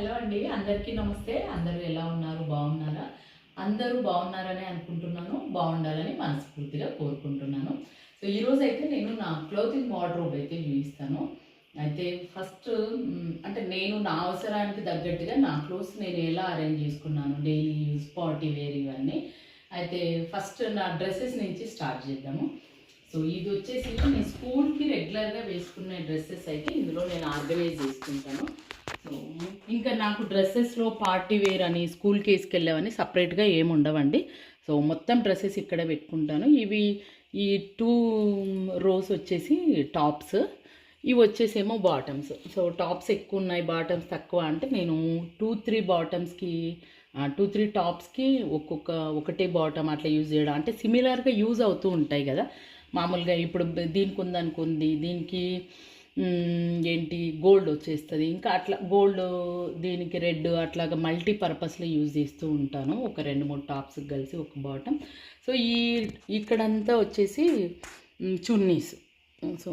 Hello అండి అందరికీ నమస్తే. అందరూ ఎలా ఉన్నారు? బాగున్నారా? అందరూ బాగున్నారని అనుకుంటున్నాను. బాగుండాలని మనస్ఫూర్తిగా కోరుకుంటున్నాను. సో ఈరోజు అయితే నేను నా క్లోతింగ్ వార్డ్రోబ్ అయితే చూపిస్తాను అయితే ఫస్ట్ అంటే నేను నా అవసరానికి తగ్గట్టుగా నా క్లోత్స్ నేను ఎలా అరేంజ్ చేసుకున్నాను? డైలీ యూస్ పార్టీ వేర్ ఇవన్నీ. అయితే ఫస్ట్ నా డ్రెస్సెస్ నుంచి స్టార్ట్ చేద్దాము. సో ఇది వచ్చేసి నేను స్కూల్కి రెగ్యులర్గా వేసుకునే డ్రెస్సెస్ అయితే ఇందులో నేను ఆర్గనైజ్ చేసుకుంటాను. ఇంకా నాకు డ్రెస్సెస్లో పార్టీ వేర్ అని స్కూల్కి వేసుకెళ్ళావని సపరేట్గా ఏమి ఉండవండి. సో మొత్తం డ్రెస్సెస్ ఇక్కడే పెట్టుకుంటాను. ఇవి ఈ టూ రోస్ వచ్చేసి టాప్స్. ఇవి వచ్చేసేమో బాటమ్స్. సో టాప్స్ ఎక్కువ ఉన్నాయి బాటమ్స్ తక్కువ అంటే నేను టూ త్రీ బాటమ్స్కి టూ త్రీ టాప్స్కి ఒక్కొక్క ఒకటే బాటమ్ అట్లా యూజ్ చేయడం. అంటే సిమిలర్గా యూజ్ అవుతూ ఉంటాయి కదా. మామూలుగా ఇప్పుడు దీనికి ఉందనుకుంది దీనికి ఏంటి గోల్డ్ వచ్చేస్తుంది. ఇంకా అట్లా గోల్డ్ దీనికి రెడ్ అట్లాగా మల్టీ పర్పస్లో యూజ్ చేస్తూ ఉంటాను. ఒక రెండు మూడు టాప్స్ కలిసి ఒక బాటమ్ సో ఈ ఇక్కడంతా వచ్చేసి చున్నీస్ సో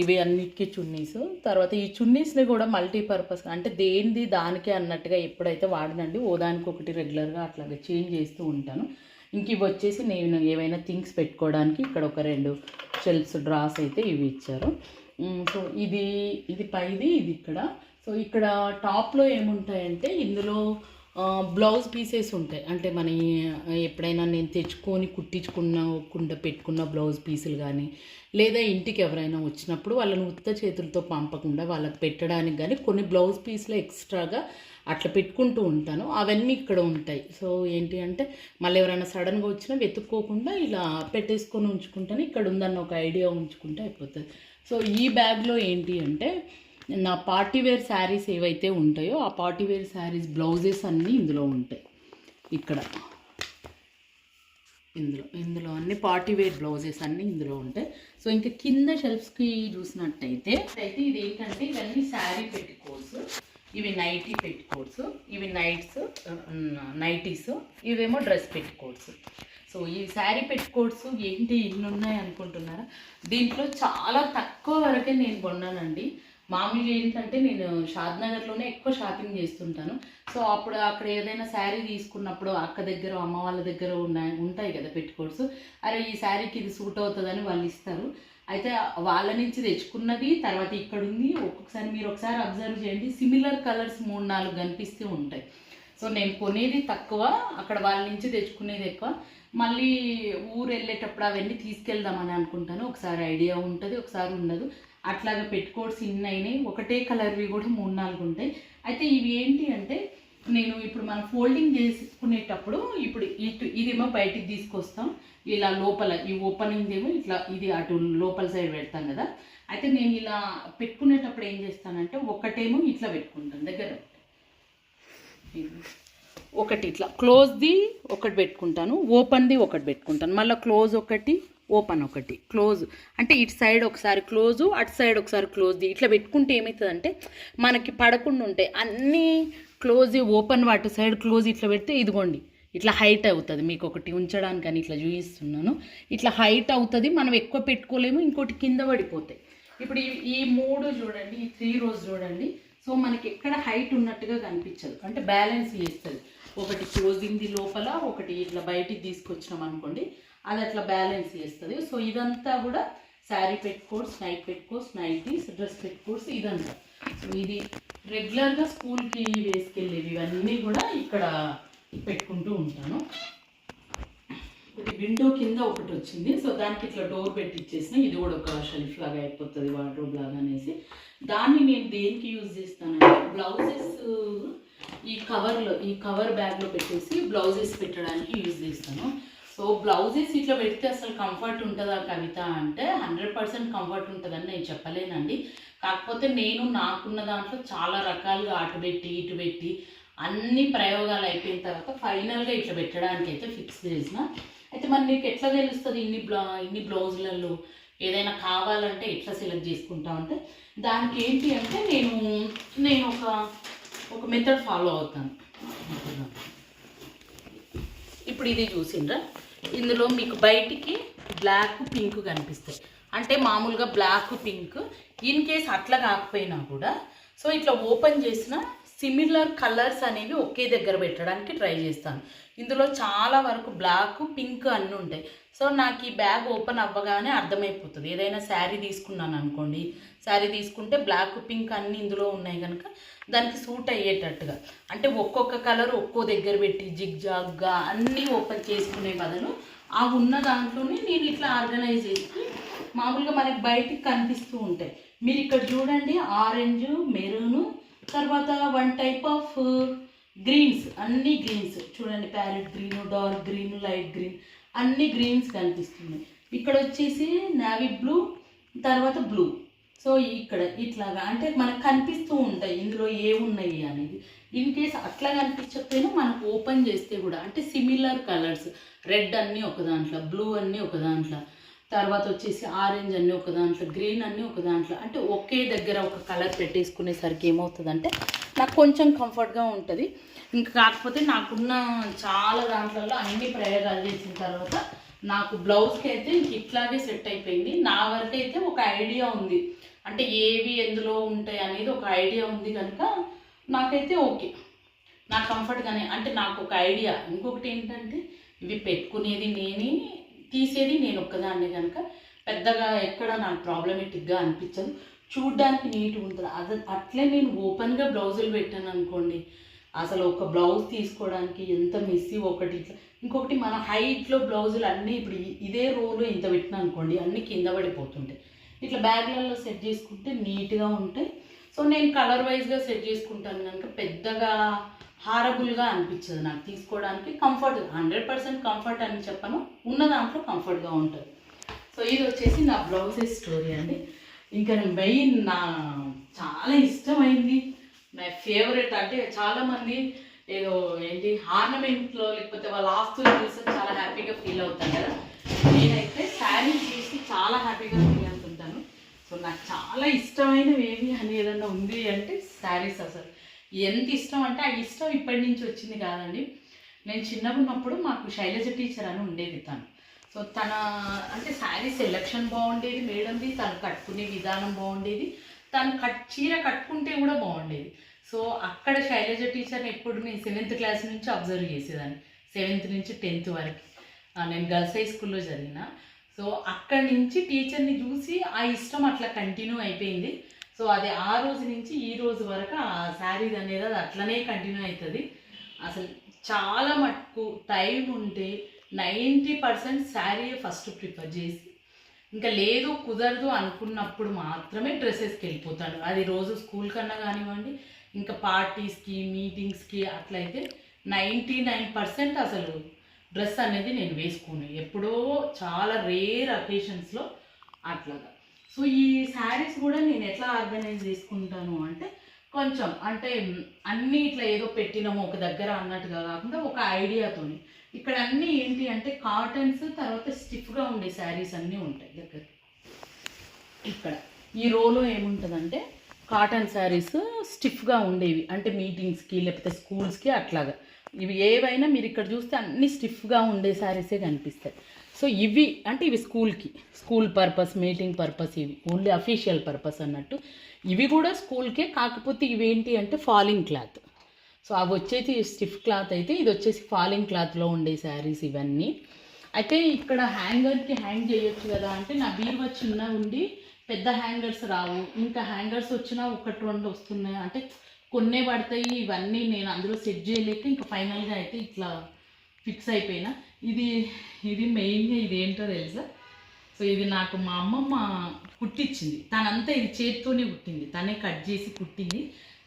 ఇవి అన్నిటికీ చున్నీస్ తర్వాత ఈ చున్నీస్ని కూడా మల్టీపర్పస్ అంటే దేనిది దానికే అన్నట్టుగా ఎప్పుడైతే వాడినండి ఓ దానికి ఒకటి రెగ్యులర్గా అట్లాగా చేంజ్ చేస్తూ ఉంటాను. ఇంక ఇవి వచ్చేసి నేను ఏవైనా థింగ్స్ పెట్టుకోవడానికి ఇక్కడ ఒక రెండు షెల్ఫ్స్ డ్రాస్ అయితే ఇవి ఇచ్చారు. సో ఇది ఇది పైది ఇది ఇక్కడ. సో ఇక్కడ టాప్లో ఏముంటాయంటే ఇందులో బ్లౌజ్ పీసెస్ ఉంటాయి. అంటే మన ఎప్పుడైనా నేను తెచ్చుకొని కుట్టించుకున్న కుండ పెట్టుకున్న బ్లౌజ్ పీసులు కానీ లేదా ఇంటికి ఎవరైనా వచ్చినప్పుడు వాళ్ళని ఉత్త చేతులతో పంపకుండా వాళ్ళకి పెట్టడానికి కానీ కొన్ని బ్లౌజ్ పీసులు ఎక్స్ట్రాగా అట్లా పెట్టుకుంటూ ఉంటాను. అవన్నీ ఇక్కడ ఉంటాయి. సో ఏంటి అంటే మళ్ళీ ఎవరైనా సడన్గా వచ్చినా వెతుక్కోకుండా ఇలా పెట్టేసుకొని ఉంచుకుంటాను. ఇక్కడ ఉందన్న ఒక ఐడియా ఉంచుకుంటే అయిపోతుంది. సో ఈ బ్యాగ్లో ఏంటి అంటే నా పార్టీ వేర్ శారీస్ ఏవైతే ఉంటాయో ఆ పార్టీ వేర్ శారీస్ బ్లౌజెస్ అన్నీ ఇందులో ఉంటాయి. ఇక్కడ. ఇందులో ఇందులో అన్ని పార్టీ వేర్ బ్లౌజెస్ అన్నీ ఇందులో ఉంటాయి. సో ఇంకా కింద షెల్ఫ్స్కి చూసినట్టయితే అయితే ఇది ఏంటంటే ఇవన్నీ శారీ పెట్టుకోవచ్చు. ఇవి నైటీ పెట్టుకోవచ్చు ఇవి నైట్స్ నైటీస్ ఇవేమో డ్రెస్ పెట్టుకోవచ్చు. సో ఈ శారీ పెట్టుకోవచ్చు ఏంటి ఇన్ని ఉన్నాయి అనుకుంటున్నారా? దీంట్లో చాలా తక్కువ వరకే నేను కొన్నానండి. మామూలుగా ఏంటంటే నేను షాద్నగర్లోనే ఎక్కువ షాపింగ్ చేస్తుంటాను. సో అప్పుడు అక్కడ ఏదైనా శారీ తీసుకున్నప్పుడు అక్క దగ్గర అమ్మ వాళ్ళ దగ్గర ఉన్నాయి ఉంటాయి కదా పెట్టుకోవచ్చు. అరే ఈ శారీకి ఇది సూట్ అవుతుందని వాళ్ళు ఇస్తారు. అయితే వాళ్ళ నుంచి తెచ్చుకున్నది తర్వాత ఇక్కడ ఉంది ఒక్కొక్కసారి మీరు ఒకసారి అబ్జర్వ్ చేయండి. సిమిలర్ కలర్స్ మూడు నాలుగు కనిపిస్తూ ఉంటాయి. సో నేను కొనేది తక్కువ అక్కడ వాళ్ళ నుంచి తెచ్చుకునేది ఎక్కువ. మళ్ళీ ఊరు వెళ్ళేటప్పుడు అవన్నీ తీసుకెళ్దామని అనుకుంటాను. ఒకసారి ఐడియా ఉంటుంది ఒకసారి ఉండదు. అట్లాగా పెట్టుకోడ్స్ ఇన్ని అయినాయి. ఒకటే కలర్వి కూడా మూడు నాలుగు ఉంటాయి. అయితే ఇవి ఏంటి అంటే నేను ఇప్పుడు మనం ఫోల్డింగ్ చేసుకునేటప్పుడు ఇప్పుడు ఇటు ఇదేమో బయటికి తీసుకొస్తాం. ఇలా లోపల ఈ ఓపెనింగ్ ఏమో ఇట్లా ఇది అటు లోపల సైడ్ పెడతాను కదా. అయితే నేను ఇలా పెట్టుకునేటప్పుడు ఏం చేస్తానంటే ఒకటేమో ఇట్లా పెట్టుకుంటాను దగ్గర ఒకటి ఇట్లా క్లోజ్ది ఒకటి పెట్టుకుంటాను ఓపెన్ది ఒకటి పెట్టుకుంటాను. మళ్ళీ క్లోజ్ ఒకటి ఓపెన్ ఒకటి. క్లోజ్ అంటే ఇటు సైడ్ ఒకసారి క్లోజు అటు సైడ్ ఒకసారి క్లోజ్ది ఇట్లా పెట్టుకుంటే ఏమవుతుందంటే మనకి పడకుండా ఉంటాయి అన్నీ క్లోజ్ ఓపెన్ అటు సైడ్ క్లోజ్ ఇట్లా పెడితే ఇదిగోండి. ఇట్లా హైట్ అవుతుంది. మీకు ఒకటి ఉంచడానికి అని ఇట్లా చూపిస్తున్నాను. ఇట్లా హైట్ అవుతుంది మనం ఎక్కువ పెట్టుకోలేము ఇంకోటి కింద పడిపోతాయి. ఇప్పుడు ఈ ఈ మూడు చూడండి ఈ త్రీ రోజ్ చూడండి. సో మనకి ఎక్కడ హైట్ ఉన్నట్టుగా కనిపించదు. అంటే బ్యాలెన్స్ చేస్తుంది. ఒకటి క్లోజింగ్ది లోపల ఒకటి ఇట్లా బయటికి తీసుకొచ్చినాం అనుకోండి అది అట్లా బ్యాలెన్స్ చేస్తుంది. సో ఇదంతా కూడా శారీ పెట్టుకోర్స్ నైట్ పెట్టుకోర్స్ నైటీస్ డ్రెస్ పెట్టుకోర్స్ ఇదంతా. సో ఇది రెగ్యులర్గా స్కూల్కి వేసుకెళ్ళేవి ఇవన్నీ కూడా ఇక్కడ పెట్టుకుంటూ ఉంటాను. ఇది విండో కింద ఒకటి వచ్చింది. సో దానికి ఇట్లా డోర్ పెట్టి ఇచ్చేసిన ఇది కూడా ఒక షెల్ఫ్ లాగా అయిపోతుంది వార్డ్రోబ్ లాగా అనేసి. దాన్ని నేను దేనికి యూజ్ చేస్తానంటే బ్లౌజెస్ ఈ కవర్లో ఈ కవర్ బ్యాగ్లో పెట్టేసి బ్లౌజెస్ పెట్టడానికి యూజ్ చేస్తాను. సో బ్లౌజెస్ ఇట్లా పెడితే అసలు కంఫర్ట్ ఉంటుందా కవిత అంటే హండ్రెడ్ పర్సెంట్ కంఫర్ట్ ఉంటుందని నేను చెప్పలేనండి. కాకపోతే నేను నాకున్న దాంట్లో చాలా రకాలుగా అటు పెట్టి ఇటు పెట్టి అన్ని ప్రయోగాలు అయిపోయిన తర్వాత ఫైనల్గా ఇట్లా పెట్టడానికి అయితే ఫిక్స్ చేసిన. అయితే మరి నీకు ఎట్లా తెలుస్తుంది ఇన్ని బ్లౌ ఇన్ని బ్లౌజులలో ఏదైనా కావాలంటే ఎట్లా సెలెక్ట్ చేసుకుంటా అంటే దానికి ఏంటి అంటే నేను నేను ఒక ఒక మెథడ్ ఫాలో అవుతాను. ఇప్పుడు ఇది చూసిండ్రా? ఇందులో మీకు బయటికి బ్లాక్ పింక్ కనిపిస్తాయి. అంటే మామూలుగా బ్లాక్ పింక్ ఇన్ కేస్ అట్లా కాకపోయినా కూడా సో ఇట్లా ఓపెన్ చేసిన సిమిలర్ కలర్స్ అనేవి ఒకే దగ్గర పెట్టడానికి ట్రై చేస్తాను. ఇందులో చాలా వరకు బ్లాక్ పింక్ అన్నీ ఉంటాయి. సో నాకు ఈ బ్యాగ్ ఓపెన్ అవ్వగానే అర్థమైపోతుంది. ఏదైనా శారీ తీసుకున్నాను అనుకోండి. శారీ తీసుకుంటే బ్లాక్ పింక్ అన్నీ ఇందులో ఉన్నాయి కనుక దానికి సూట్ అయ్యేటట్టుగా. అంటే ఒక్కొక్క కలర్ ఒక్కో దగ్గర పెట్టి జిగ్ జాగ్గా అన్నీ ఓపెన్ చేసుకునే బదులు ఆ ఉన్న దాంట్లోనే నేను ఇట్లా ఆర్గనైజ్ చేసి మామూలుగా మనకి బయటికి కనిపిస్తూ ఉంటాయి. మీరు ఇక్కడ చూడండి ఆరెంజ్ మెరూను తర్వాత వన్ టైప్ ఆఫ్ గ్రీన్స్ అన్ని గ్రీన్స్ చూడండి parrot green dark green light green అన్ని గ్రీన్స్ కనిపిస్తున్నాయి. ఇక్కడ వచ్చేసి నావీ బ్లూ తర్వాత బ్లూ సో ఇక్కడ ఇట్లాగా అంటే మనకు కనిపిస్తూ ఉంటాయి ఇందులో ఏమున్నాయి అనేది. ఇన్ కేస్ అట్లా కనిపించకపోయినా మనకు ఓపెన్ చేస్తే కూడా అంటే సిమిలర్ కలర్స్ రెడ్ అన్నీ ఒక దాంట్లో బ్లూ అన్నీ ఒక దాంట్లో. తర్వాత వచ్చేసి ఆరెంజ్ అన్నీ ఒక దాంట్లో గ్రీన్ అన్నీ ఒక దాంట్లో. అంటే ఒకే దగ్గర ఒక కలర్ పెట్టేసుకునేసరికి ఏమవుతుందంటే నాకు కొంచెం కంఫర్ట్గా ఉంటుంది. ఇంకా కాకపోతే నాకున్న చాలా దాంట్లలో అన్ని ప్రయోగాలు చేసిన తర్వాత నాకు బ్లౌజ్కి అయితే ఇంక ఇట్లాగే సెట్ అయిపోయింది. నా వరకు అయితే ఒక ఐడియా ఉంది. అంటే ఏవి ఎందులో ఉంటాయి అనేది ఒక ఐడియా ఉంది కనుక నాకైతే ఓకే. నా కంఫర్ట్గానే అంటే నాకు ఒక ఐడియా ఇంకొకటి ఏంటంటే ఇవి పెట్టుకునేది నేనే తీసేది నేను ఒక్కదాన్ని కనుక పెద్దగా ఎక్కడ నాకు ప్రాబ్లమేటిక్గా అనిపించదు. చూడ్డానికి నీట్గా ఉంటుంది. అది అట్లే నేను ఓపెన్గా బ్లౌజులు పెట్టాను అనుకోండి. అసలు ఒక బ్లౌజ్ తీసుకోవడానికి ఎంత మెస్సీ ఒకటి ఇట్లా. ఇంకొకటి మన హైట్లో బ్లౌజులు అన్నీ ఇప్పుడు ఇదే రోలో ఇంత పెట్టినా అనుకోండి అన్నీ కింద పడిపోతుంటాయి. ఇట్లా బ్యాగ్లలో సెట్ చేసుకుంటే నీట్గా ఉంటాయి. సో నేను కలర్ వైజ్గా సెట్ చేసుకుంటాను కనుక పెద్దగా హారబుల్గా అనిపించదు నాకు తీసుకోవడానికి. కంఫర్ట్ హండ్రెడ్ పర్సెంట్ కంఫర్ట్ అని చెప్పను. ఉన్న దాంట్లో కంఫర్ట్గా ఉంటుంది. సో ఇది వచ్చేసి నా బ్లౌజెస్ స్టోరీ అండి. ఇంకా మెయిన్ నా చాలా ఇష్టమైంది. నా ఫేవరెట్ అంటే చాలామంది ఏదో ఏంటి ఆర్నమెంట్లో లేకపోతే వాళ్ళ ఆస్తులు చూసి చాలా హ్యాపీగా ఫీల్ అవుతాను కదా. నేనైతే శారీ చూసి చాలా హ్యాపీగా ఫీల్ అవుతుంటాను. సో నాకు చాలా ఇష్టమైనవి ఏవి అని ఏదన్నా ఉంది అంటే శారీస్ అసలు. ఎంత ఇష్టం అంటే ఆ ఇష్టం ఇప్పటి నుంచి వచ్చింది కాదండి. నేను చిన్నగా ఉన్నప్పుడు మాకు శైలజ టీచర్ అని ఉండేది తను. సో తన అంటే శారీ సెలెక్షన్ బాగుండేది మేడంది తను కట్టుకునే విధానం బాగుండేది తను కట్ చీర కట్టుకుంటే కూడా బాగుండేది. సో అక్కడ శైలజ టీచర్ని ఎప్పుడు నేను సెవెంత్ క్లాస్ నుంచి అబ్జర్వ్ చేసేదాన్ని. సెవెంత్ నుంచి టెన్త్ వరకు. నేను గర్ల్స్ హై స్కూల్లో చదివిన. సో అక్కడి నుంచి టీచర్ని చూసి ఆ ఇష్టం అట్లా కంటిన్యూ అయిపోయింది. సో అది ఆ రోజు నుంచి ఈ రోజు వరకు ఆ శారీస్ అనేది అది అట్లనే కంటిన్యూ అవుతుంది. అసలు చాలా మటుకు టైం ఉంటే ninety percent sari first prefer చేసి ఇంకా లేదు కుదరదు అనుకున్నప్పుడు మాత్రమే డ్రెస్సెస్కి వెళ్ళిపోతాడు అది రోజు స్కూల్ కన్నా కానివ్వండి ఇంకా పార్టీస్కి మీటింగ్స్కి అట్లయితే నైంటీ నైన్ పర్సెంట్ అసలు డ్రెస్ అనేది నేను వేసుకోను. ఎప్పుడో చాలా రేర్ అకేషన్స్లో అట్లాగా. సో ఈ శారీస్ కూడా నేను ఎట్లా ఆర్గనైజ్ చేసుకుంటాను అంటే కొంచెం అంటే అన్నీ ఇట్లా ఏదో పెట్టినాము ఒక దగ్గర అన్నట్టుగా కాకుండా ఒక ఐడియాతోని ఇక్కడ అన్నీ ఏంటి అంటే కాటన్స్ తర్వాత స్టిఫ్గా ఉండే శారీస్ అన్నీ ఉంటాయి దగ్గర. ఇక్కడ ఈ రోలో ఏముంటుందంటే కాటన్ శారీస్ స్టిఫ్గా ఉండేవి అంటే మీటింగ్స్కి లేకపోతే స్కూల్స్కి అట్లాగా. ఇవి ఏవైనా మీరు ఇక్కడ చూస్తే అన్ని స్టిఫ్గా ఉండే శారీసే కనిపిస్తాయి. సో ఇవి అంటే ఇవి స్కూల్కి. స్కూల్ పర్పస్ మీటింగ్ పర్పస్ ఇవి. ఓన్లీ అఫీషియల్ పర్పస్ అన్నట్టు. ఇవి కూడా స్కూల్కే కాకపోతే ఇవేంటి అంటే ఫాలింగ్ క్లాత్. సో అవి వచ్చేసి స్టిఫ్ క్లాత్ అయితే ఇది వచ్చేసి ఫాలింగ్ క్లాత్లో ఉండే శారీస్ ఇవన్నీ. అయితే ఇక్కడ హ్యాంగర్కి హ్యాంగ్ చేయొచ్చు కదా అంటే నా బీరువా చిన్న ఉండి పెద్ద హ్యాంగర్స్ రావు. ఇంకా హ్యాంగర్స్ వచ్చినా ఒకటి రెండు వస్తున్నాయి. అంటే కొన్నే పడతాయి ఇవన్నీ నేను అందులో సెట్ చేయలేక ఇంకా ఫైనల్గా అయితే ఇట్లా ఫిక్స్ అయిపోయినా. ఇది ఇది మెయిన్గా ఇది ఏంటో తెలుసా? సో ఇది నాకు మా అమ్మమ్మ కుట్టించింది తనంతా ఇది చేతితోనే కుట్టింది. తనే కట్ చేసి కుట్టింది.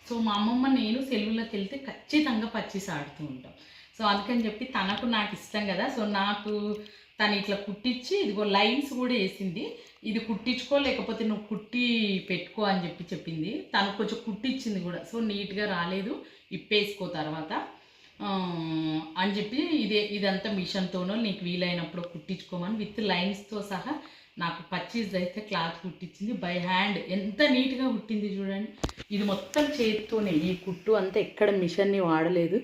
సో మా అమ్మమ్మ నేను సెల్లులోకి వెళ్తే ఖచ్చితంగా పచ్చిసి ఆడుతూ ఉంటాం. సో అందుకని చెప్పి తనకు నాకు ఇష్టం కదా. సో నాకు తను ఇట్లా కుట్టించి ఇదిగో లైన్స్ కూడా వేసింది. ఇది కుట్టించుకో లేకపోతే నువ్వు కుట్టి పెట్టుకో అని చెప్పి చెప్పింది. తను కొంచెం కుట్టించింది కూడా. సో నీట్గా రాలేదు. ఇప్పేసుకో తర్వాత. అని చెప్పి ఇదే ఇదంతా మిషన్తోనో నీకు వీలైనప్పుడు కుట్టించుకోమని విత్ లైన్స్తో సహా నాకు పచ్చిది అయితే క్లాత్ కుట్టించింది. బై హ్యాండ్ ఎంత నీట్గా కుట్టింది చూడండి. ఇది మొత్తం చేతితోనే ఈ కుట్టు అంతా ఎక్కడ మిషన్ని వాడలేదు.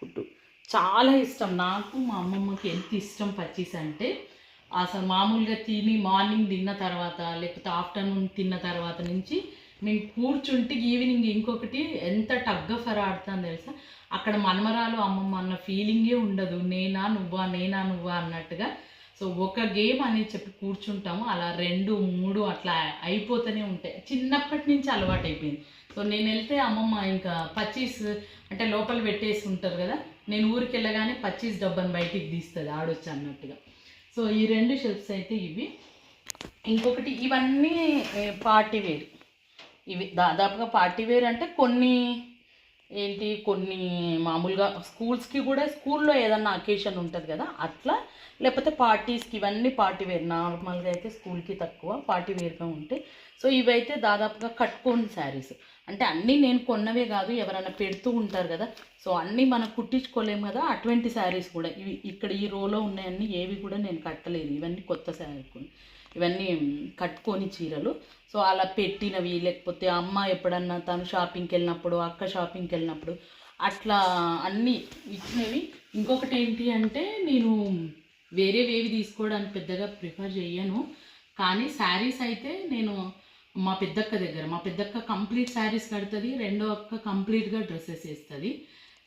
కుట్టు చాలా ఇష్టం. నాకు మా అమ్మమ్మకి ఎంత ఇష్టం పచ్చీస్ అంటే అసలు మామూలుగా తిని మార్నింగ్ తిన్న తర్వాత లేకపోతే ఆఫ్టర్నూన్ తిన్న తర్వాత నుంచి మేము కూర్చుంటే ఈవినింగ్ ఇంకొకటి ఎంత టగ్ ఫర్ ఆడుతాను తెలుసా? అక్కడ మనమరాలు అమ్మమ్మ అన్న ఫీలింగే ఉండదు. నేనా నువ్వా నేనా నువ్వా అన్నట్టుగా. సో ఒక గేమ్ అనేది చెప్పి కూర్చుంటాము. అలా రెండు మూడు అట్లా అయిపోతూనే ఉంటాయి. చిన్నప్పటి నుంచి అలవాటు అయిపోయింది సో నేను వెళ్తే అమ్మమ్మ ఇంకా పచ్చీస్ అంటే లోపల పెట్టేసి ఉంటారు కదా నేను ఊరికి వెళ్ళగానే పచ్చీస్ డబ్బాని బయటికి తీస్తుంది ఆడొచ్చు అన్నట్టుగా. సో ఈ రెండు షెల్ఫ్స్ అయితే ఇవి. ఇంకొకటి ఇవన్నీ పార్టీ వేర్. ఇవి దాదాపుగా పార్టీ వేర్ అంటే కొన్ని ఏంటి కొన్ని మామూలుగా స్కూల్స్కి కూడా స్కూల్లో ఏదన్నా అకేషన్ ఉంటుంది కదా అట్లా. లేకపోతే పార్టీస్కి ఇవన్నీ పార్టీ వేర్. నార్మల్గా అయితే స్కూల్కి తక్కువ పార్టీ వేర్గా ఉంటాయి సో ఇవైతే దాదాపుగా కట్టుకోని శారీస్. అంటే అన్నీ నేను కొన్నవే కాదు ఎవరైనా పెడుతూ ఉంటారు కదా. సో అన్నీ మనం కుట్టించుకోలేము కదా అటువంటి శారీస్ కూడా. ఇవి ఇక్కడ ఈ రోలో ఉన్నాయన్నీ ఏవి కూడా నేను కట్టలేదు. ఇవన్నీ కొత్త శారీ ఇవన్నీ కట్టుకొని చీరలు. సో అలా పెట్టినవి లేకపోతే అమ్మ ఎప్పుడన్నా తను షాపింగ్కి వెళ్ళినప్పుడు అక్క షాపింగ్కి వెళ్ళినప్పుడు అట్లా అన్నీ ఇచ్చినవి. ఇంకొకటి ఏంటి అంటే నేను వేరేవేవి తీసుకోవడానికి పెద్దగా ప్రిఫర్ చేయను కానీ శారీస్ అయితే నేను మా పెద్దక్క దగ్గర మా పెద్దక్క కంప్లీట్ శారీస్ కడుతుంది రెండో అక్క కంప్లీట్గా డ్రెస్సెస్ వేస్తుంది.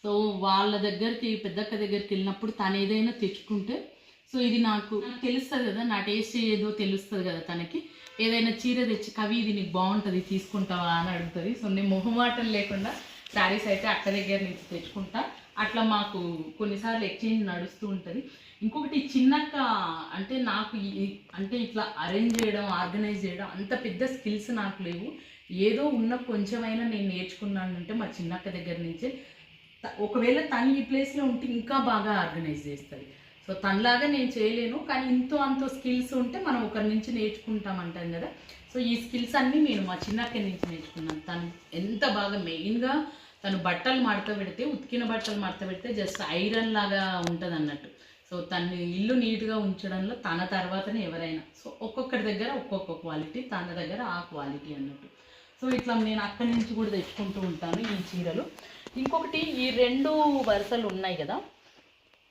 సో వాళ్ళ దగ్గరికి పెద్దక్క దగ్గరికి వెళ్ళినప్పుడు తను ఏదైనా తెచ్చుకుంటే సో ఇది నాకు తెలుస్తుంది కదా నా టేస్ట్ ఏదో తెలుస్తుంది కదా తనకి. ఏదైనా చీర తెచ్చి కవి ఇది నీకు బాగుంటుంది తీసుకుంటావా? అని అడుగుతుంది. సో నేను మొహమాటం లేకుండా శారీస్ అయితే అక్క దగ్గర నుంచి తెచ్చుకుంటా. అట్లా మాకు కొన్నిసార్లు ఎక్స్చేంజ్ నడుస్తూ ఉంటుంది. ఇంకొకటి చిన్నక్క అంటే నాకు అంటే ఇట్లా అరేంజ్ చేయడం ఆర్గనైజ్ చేయడం అంత పెద్ద స్కిల్స్ నాకు లేవు. ఏదో ఉన్న కొంచెమైనా నేను నేర్చుకున్నాను అంటే మా చిన్నక్క దగ్గర నుంచే. ఒకవేళ తను ఈ ప్లేస్లో ఉంటే ఇంకా బాగా ఆర్గనైజ్ చేస్తుంది. సో తనలాగా నేను చేయలేను కానీ ఇంతో అంతో స్కిల్స్ ఉంటే మనం ఒకరి నుంచి నేర్చుకుంటాం అంటాం కదా. సో ఈ స్కిల్స్ అన్నీ నేను మా చిన్నక్క నుంచి నేర్చుకున్నాను. తను ఎంత బాగా మెయిన్గా తను బట్టలు మడత పెడితే ఉతికిన బట్టలు మడత పెడితే జస్ట్ ఐరన్ లాగా ఉంటుంది అన్నట్టు సో తను ఇల్లు నీట్గా ఉంచడంలో తన తర్వాతనే ఎవరైనా. సో ఒక్కొక్కరి దగ్గర ఒక్కొక్క క్వాలిటీ తన దగ్గర ఆ క్వాలిటీ అన్నట్టు. సో ఇట్లా నేను అక్కడి నుంచి కూడా తెచ్చుకుంటూ ఉంటాను ఈ చీరలు. ఇంకొకటి ఈ రెండు వరుసలు ఉన్నాయి కదా.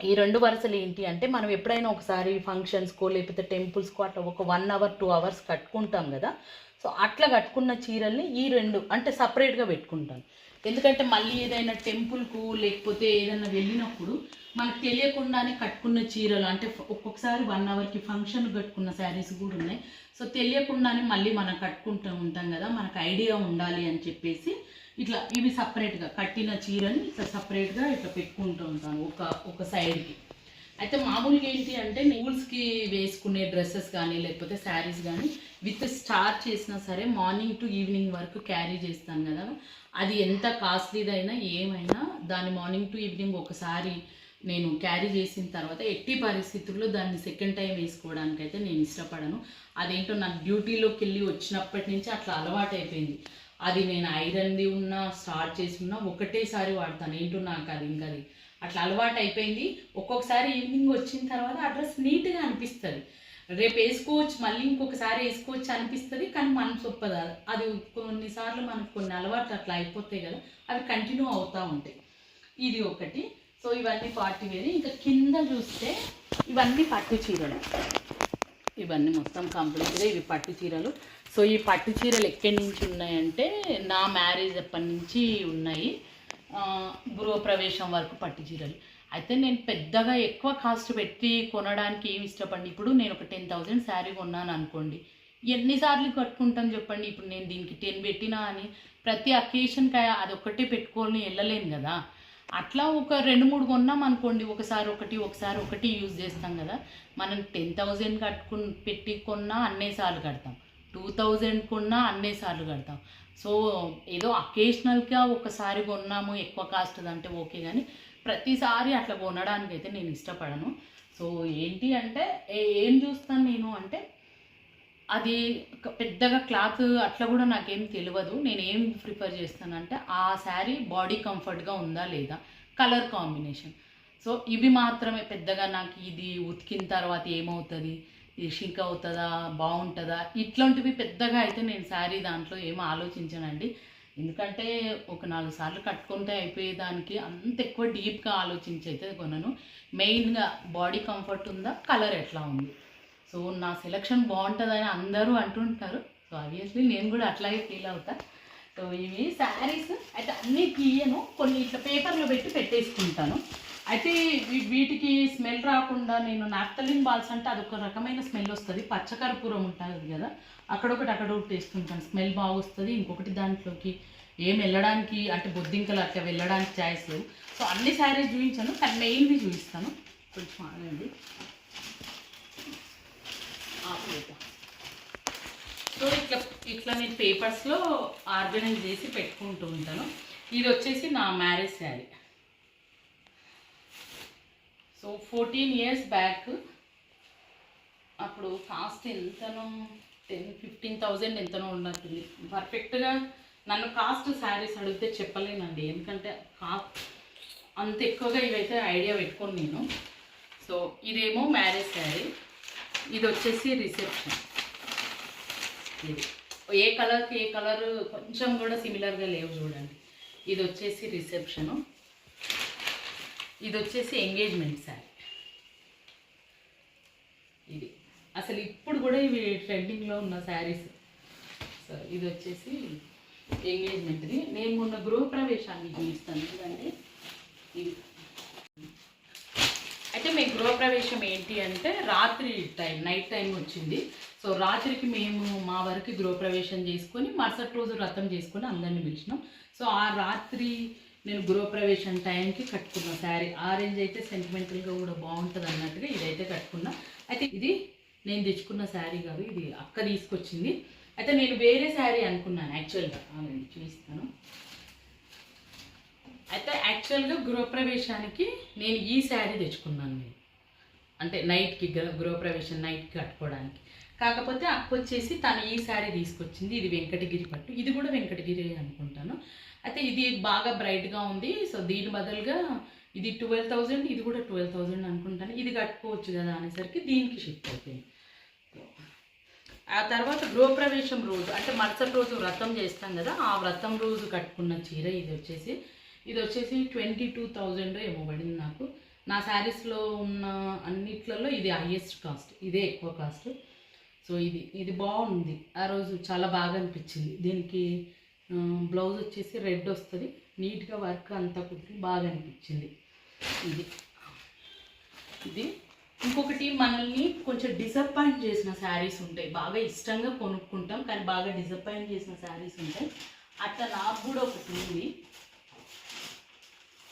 ఈ రెండు వరుసలు ఏంటి అంటే మనం ఎప్పుడైనా ఒకసారి ఫంక్షన్స్కో లేకపోతే టెంపుల్స్కో అట్లా ఒక వన్ అవర్ టూ అవర్స్ కట్టుకుంటాం కదా. సో అట్లా కట్టుకున్న చీరల్ని ఈ రెండు అంటే సపరేట్గా పెట్టుకుంటాను. ఎందుకంటే మళ్ళీ ఏదైనా టెంపుల్కు లేకపోతే ఏదైనా వెళ్ళినప్పుడు మనకు తెలియకుండానే కట్టుకున్న చీరలు అంటే ఒక్కొక్కసారి వన్ అవర్కి ఫంక్షన్ కట్టుకున్న శారీస్ కూడా ఉన్నాయి. సో తెలియకుండానే మళ్ళీ మనం కట్టుకుంటూ ఉంటాం కదా మనకు ఐడియా ఉండాలి అని చెప్పేసి ఇట్లా ఇవి సపరేట్గా కట్టిన చీరని ఇట్లా సపరేట్గా ఇట్లా పెట్టుకుంటూ ఉంటాను ఒక ఒక సైడ్కి. అయితే మామూలుగా ఏంటి అంటే నూల్స్కి వేసుకునే డ్రెస్సెస్ కానీ లేకపోతే శారీస్ కానీ విత్ స్టార్ట్ చేసినా సరే మార్నింగ్ టు ఈవినింగ్ వరకు క్యారీ చేస్తాను కదా. అది ఎంత కాస్ట్లీదైనా ఏమైనా దాన్ని మార్నింగ్ టు ఈవినింగ్ ఒకసారి నేను క్యారీ చేసిన తర్వాత ఎట్టి పరిస్థితుల్లో దాన్ని సెకండ్ టైం వేసుకోవడానికి అయితే నేను ఇష్టపడను. అదేంటో నాకు డ్యూటీలోకి వెళ్ళి వచ్చినప్పటి నుంచి అట్లా అలవాటు అయిపోయింది అది నేను ఐరన్ది ఉన్నా స్టార్ట్ చేసి ఉన్నా ఒకటేసారి వాడతాను. ఏంటో నాకు అది ఇంకా అది. అట్లా అలవాటు అయిపోయింది ఒక్కొక్కసారి ఈవినింగ్ వచ్చిన తర్వాత ఆ డ్రెస్ నీట్గా అనిపిస్తుంది. రేపు వేసుకోవచ్చు మళ్ళీ ఇంకొకసారి వేసుకోవచ్చు అనిపిస్తుంది కానీ మనం చొప్పదు అది. కొన్నిసార్లు మనకు కొన్ని అలవాట్లు అట్లా అయిపోతాయి కదా అవి కంటిన్యూ అవుతూ ఉంటాయి. ఇది ఒకటి. సో ఇవన్నీ పార్టీ వేరు. ఇంకా కింద చూస్తే ఇవన్నీ పట్టు చీరలు. ఇవన్నీ మొత్తం కంప్లీట్గా ఇవి పట్టు చీరలు. సో ఈ పట్టు చీరలు ఎక్కడి నుంచి ఉన్నాయంటే నా మ్యారేజ్ అప్పటి నుంచి ఉన్నాయి? గృహప్రవేశం వరకు పట్టు చీరలు. అయితే నేను పెద్దగా ఎక్కువ కాస్ట్ పెట్టి కొనడానికి ఏమి ఇష్టపడి ఇప్పుడు నేను ఒక టెన్ థౌజండ్ శారీ కొన్నాను అనుకోండి. ఎన్నిసార్లు కట్టుకుంటాను చెప్పండి. ఇప్పుడు నేను దీనికి టెన్ పెట్టినా అని ప్రతి అకేషన్కి అది ఒక్కటే పెట్టుకొని వెళ్ళలేను కదా. అట్లా ఒక రెండు మూడు కొన్నాం అనుకోండి. ఒకసారి ఒకటి ఒకసారి ఒకటి యూజ్ చేస్తాం కదా. మనం టెన్ థౌజండ్ కట్టుకు పెట్టి కొన్నా అన్నేసార్లు కడతాం. టూ థౌజండ్ కొన్నా అన్నేసార్లు కడతాం. సో ఏదో అకేషనల్గా ఒకసారి కొన్నాము. ఎక్కువ కాస్ట్ అంటే ఓకే కానీ ప్రతిసారి అట్లా కొనడానికి అయితే నేను ఇష్టపడను. సో ఏంటి అంటే ఏం చూస్తాను నేను అంటే అది ఒక పెద్దగా క్లాత్ అట్లా కూడా నాకేం తెలియదు నేను ఏం ప్రిఫర్ చేస్తానంటే ఆ శారీ బాడీ కంఫర్ట్గా ఉందా లేదా? Colour combination. సో ఇవి మాత్రమే పెద్దగా నాకు ఇది ఉతికిన తర్వాత ఏమవుతుంది? ఇది షింక్ అవుతుందా? బాగుంటుందా? ఇట్లాంటివి పెద్దగా అయితే నేను శారీ దాంట్లో ఏం ఆలోచించనండి. ఎందుకంటే ఒక నాలుగు సార్లు కట్టుకుంటే అయిపోయేదానికి అంత ఎక్కువ డీప్గా ఆలోచించి అయితే కొనను. మెయిన్గా బాడీ కంఫర్ట్ ఉందా కలర్ ఎట్లా ఉంది? సో నా సెలక్షన్ బాగుంటుందని అందరూ అంటుంటారు. సో ఆబ్వియస్లీ నేను కూడా అట్లాగే ఫీల్ అవుతా. సో ఇవి శారీస్ అయితే అన్నీ తీయను. కొన్ని ఇట్లా పేపర్లో పెట్టి పెట్టేసుకుంటాను. అయితే వీటికి స్మెల్ రాకుండా నేను నాఫ్తలిన్ బాల్స్ అంటే అదొక రకమైన స్మెల్ వస్తుంది. పచ్చకర్పూరం ఉంటుంది కదా అక్కడొకటి అక్కడ ఒకటి వేసుకుంటాను స్మెల్ బాగొస్తుంది. ఇంకొకటి దాంట్లోకి ఏం వెళ్ళడానికి అంటే బొద్దింకలు అట్లా వెళ్ళడానికి ఛాయిస్ లేవు. సో అన్ని శారీస్ చూపించాను కానీ మెయిన్వి చూపిస్తాను కొంచెం ఆగండి. సో ఇట్లా ఇట్లా నేను పేపర్స్లో ఆర్గనైజ్ చేసి పెట్టుకుంటూ ఉంటాను. ఇది వచ్చేసి నా marriage sari. So fourteen years back అప్పుడు కాస్ట్ ఎంతనో టెన్ ఫిఫ్టీన్ థౌజండ్ ఎంతనో ఉన్నట్టుంది. పర్ఫెక్ట్గా నన్ను కాస్ట్ శారీస్ అడిగితే చెప్పలేనండి. ఎందుకంటే కా అంత ఎక్కువగా ఇవైతే ఐడియా పెట్టుకోను నేను. సో ఇదేమో మ్యారేజ్ శారీ. ఇది వచ్చేసి రిసెప్షన్. ఇది. ఏ కలర్కి ఏ కలర్ కొంచెం కూడా సిమిలర్గా లేవు చూడండి. ఇది వచ్చేసి రిసెప్షను. ఇది వచ్చేసి ఎంగేజ్మెంట్ శారీ ఇది. అసలు ఇప్పుడు కూడా ఇవి ట్రెండింగ్లో ఉన్న శారీస్ సో ఇది వచ్చేసి ఎంగేజ్మెంట్ది నేను మొన్న గృహప్రవేశాన్ని చూపిస్తాను చూడండి. ఇది. అయితే మీ గృహప్రవేశం ఏంటి అంటే రాత్రి టైం నైట్ టైం వచ్చింది. సో రాత్రికి మేము మా వరకు గృహప్రవేశం చేసుకొని మరుసటి రోజు వ్రతం చేసుకొని అందరిని పిలిచినాం. సో ఆ రాత్రి నేను గృహప్రవేశం టైంకి కట్టుకున్న. శారీ ఆరెంజ్ అయితే సెంటిమెంటల్గా కూడా బాగుంటుంది అన్నట్టుగా ఇదైతే కట్టుకున్నా. అయితే ఇది నేను తెచ్చుకున్న శారీ కాదు ఇది అక్క తీసుకొచ్చింది. అయితే నేను వేరే శారీ అనుకున్నాను యాక్చువల్గా నేను చూపిస్తాను. అయితే యాక్చువల్గా గృహప్రవేశానికి నేను ఈ శారీ తెచ్చుకున్నాను నేను. అంటే నైట్కి గృహప్రవేశం నైట్కి కట్టుకోవడానికి. కాకపోతే అక్క వచ్చేసి తను ఈ శారీ తీసుకొచ్చింది. ఇది వెంకటగిరి పట్టు. ఇది కూడా వెంకటగిరి అనుకుంటాను. అయితే ఇది బాగా బ్రైట్గా ఉంది. సో దీని బదులుగా ఇది ట్వెల్వ్ థౌజండ్ ఇది కూడా ట్వెల్వ్ థౌజండ్ అనుకుంటాను. ఇది కట్టుకోవచ్చు కదా అనేసరికి దీనికి షిఫ్ట్ అయిపోయింది. ఆ తర్వాత గృహప్రవేశం రోజు అంటే మరుసటి రోజు వ్రతం చేస్తాం కదా ఆ వ్రతం రోజు కట్టుకున్న చీర ఇది వచ్చేసి ఇది వచ్చేసి ట్వంటీ టూ థౌజండ్ ఏమో పడింది నాకు. నా శారీస్లో ఉన్న అన్నిట్లలో ఇది హైయెస్ట్ కాస్ట్ ఇదే ఎక్కువ కాస్ట్ సో ఇది ఇది బాగుంది. ఆ రోజు చాలా బాగా అనిపించింది. దీనికి బ్లౌజ్ వచ్చేసి రెడ్ వస్తుంది. నీట్గా వర్క్ అంతా కుదిరి బాగా అనిపించింది. ఇది. ఇది. ఇంకొకటి మనల్ని కొంచెం డిసప్పాయింట్ చేసిన శారీస్ ఉంటాయి. బాగా ఇష్టంగా కొనుక్కుంటాం కానీ బాగా డిసప్పాయింట్ చేసిన శారీస్ ఉంటాయి. అట్లా నాకు కూడా ఒకటి ఉంది.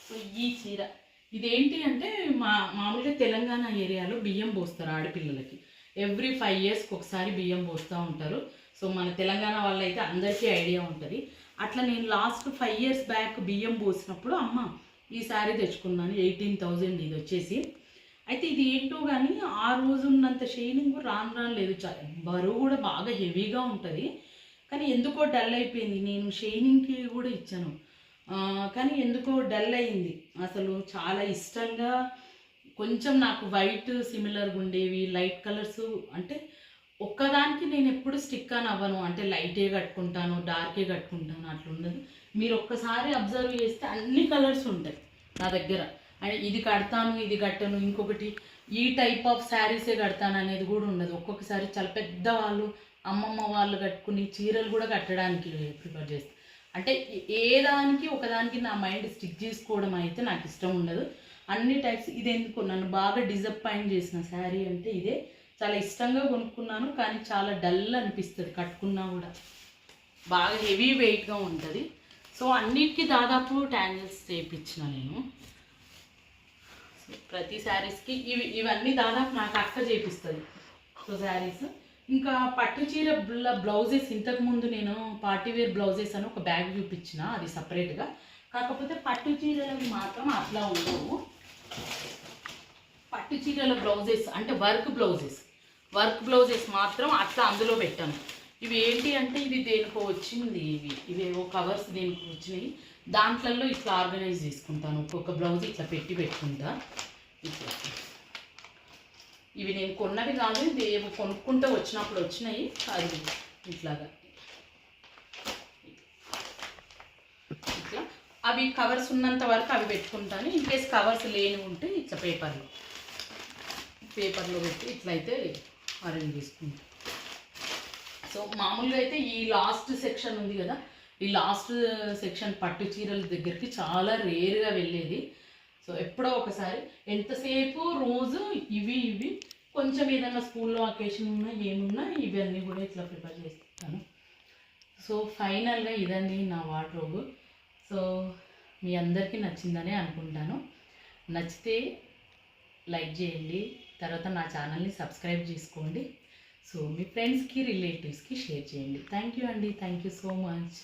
సో ఈ చీర. ఇదేంటి అంటే మా మామూలుగా తెలంగాణ ఏరియాలో బియ్యం పోస్తారు ఆడపిల్లలకి. ఎవ్రీ ఫైవ్ ఇయర్స్కి ఒకసారి బియ్యం పోస్తూ ఉంటారు. సో మన తెలంగాణ వాళ్ళైతే అందరికీ ఐడియా ఉంటుంది. అట్లా నేను లాస్ట్ ఫైవ్ ఇయర్స్ బ్యాక్ బియ్యం పోసినప్పుడు అమ్మ ఈ శారీ తెచ్చుకున్నాను ఎయిటీన్ థౌజండ్ ఇది వచ్చేసి. అయితే ఇది ఏంటో కానీ ఆ రోజు ఉన్నంత షైనింగ్ రాను రాను లేదు. బరువు కూడా బాగా హెవీగా ఉంటుంది. కానీ ఎందుకో డల్ అయిపోయింది. నేను షైనింగ్కి కూడా ఇచ్చాను. కానీ ఎందుకో డల్ అయింది. అసలు చాలా ఇష్టంగా కొంచెం నాకు వైట్ సిమిలర్గా ఉండేవి లైట్ కలర్స్ అంటే ఒక్కదానికి నేను ఎప్పుడు స్టిక్ అని అవ్వను. అంటే లైటే కట్టుకుంటాను డార్కే కట్టుకుంటాను అట్లా ఉండదు. మీరు ఒక్కసారి అబ్జర్వ్ చేస్తే అన్ని కలర్స్ ఉంటాయి నా దగ్గర. అంటే ఇది కడతాను ఇది కట్టను ఇంకొకటి ఈ టైప్ ఆఫ్ శారీసే కడతాను అనేది కూడా ఉండదు. ఒక్కొక్కసారి చాలా పెద్ద వాళ్ళు అమ్మమ్మ వాళ్ళు కట్టుకుని చీరలు కూడా కట్టడానికి ప్రిఫర్ చేస్తాను అంటే ఏ- ఏ దానికి ఒకదానికి నా మైండ్ స్టిక్ చేసుకోవడం అయితే నాకు ఇష్టం ఉండదు. అన్ని టైప్స్ ఇది ఎందుకు నన్ను బాగా డిజపాయింట్ చేసిన శారీ అంటే ఇదే. చాలా ఇష్టంగా కొనుక్కున్నాను కానీ చాలా డల్ అనిపిస్తుంది కట్టుకున్నా కూడా. బాగా హెవీ వెయిట్గా ఉంటుంది. సో అన్నిటికీ దాదాపు ట్యాంగిల్స్ చేయించిన నేను. ప్రతి శారీస్కి ఇవి ఇవన్నీ దాదాపు నాకు అక్క చేపిస్తుంది. సో శారీస్. ఇంకా పట్టు చీర బ్లౌజెస్ ఇంతకుముందు నేను పార్టీ వేర్ బ్లౌజెస్ అని ఒక బ్యాగ్ చూపించిన అది సపరేట్గా కాకపోతే పట్టు చీరలకు మాత్రం అట్లా ఉండవు. పట్టు చీరల బ్లౌజెస్ అంటే వర్క్ బ్లౌజెస్. వర్క్ బ్లౌజెస్ మాత్రం అట్లా అందులో పెట్టాను. ఇవి ఏంటి అంటే ఇది దేనికో వచ్చింది ఇవి. ఇవేవో కవర్స్ దేనికో వచ్చినాయి. దాంట్లలో ఇట్లా ఆర్గనైజ్ చేసుకుంటాను. ఒక్కొక్క బ్లౌజ్ ఇట్లా పెట్టి పెట్టుకుంటా. ఇట్లా ఇవి నేను కొన్నవి కాదు ఇవి ఏవో కొనుక్కుంటూ వచ్చినప్పుడు వచ్చినాయి. అది ఇట్లాగా ఇట్లా అవి కవర్స్ ఉన్నంత వరకు అవి పెట్టుకుంటాను. ఇన్ కేస్ కవర్స్ లేని ఉంటే ఇట్లా పేపర్లో పేపర్లో పెట్టి ఇట్లా అయితే అరేంజ్ చేసుకుంటాను సో మామూలుగా అయితే ఈ లాస్ట్ సెక్షన్ ఉంది కదా. ఈ లాస్ట్ సెక్షన్ పట్టు చీరల దగ్గరికి చాలా రేర్గా వెళ్ళేది. సో ఎప్పుడో ఒకసారి ఎంతసేపు రోజు ఇవి ఇవి కొంచెం ఏదైనా స్కూల్లో అకేషన్ ఉన్నా ఏమున్నా ఇవన్నీ కూడా ఇట్లా ప్రిపేర్ చేస్తాను. సో ఫైనల్గా ఇదండి నా వార్డ్రోబ్ సో మీ అందరికీ నచ్చిందనే అనుకుంటాను. నచ్చితే లైక్ చేయండి తర్వాత నా ఛానల్ని సబ్స్క్రైబ్ చేసుకోండి. సో మీ ఫ్రెండ్స్కి రిలేటివ్స్కి షేర్ చేయండి. థ్యాంక్ యూ అండి. Thank you so much.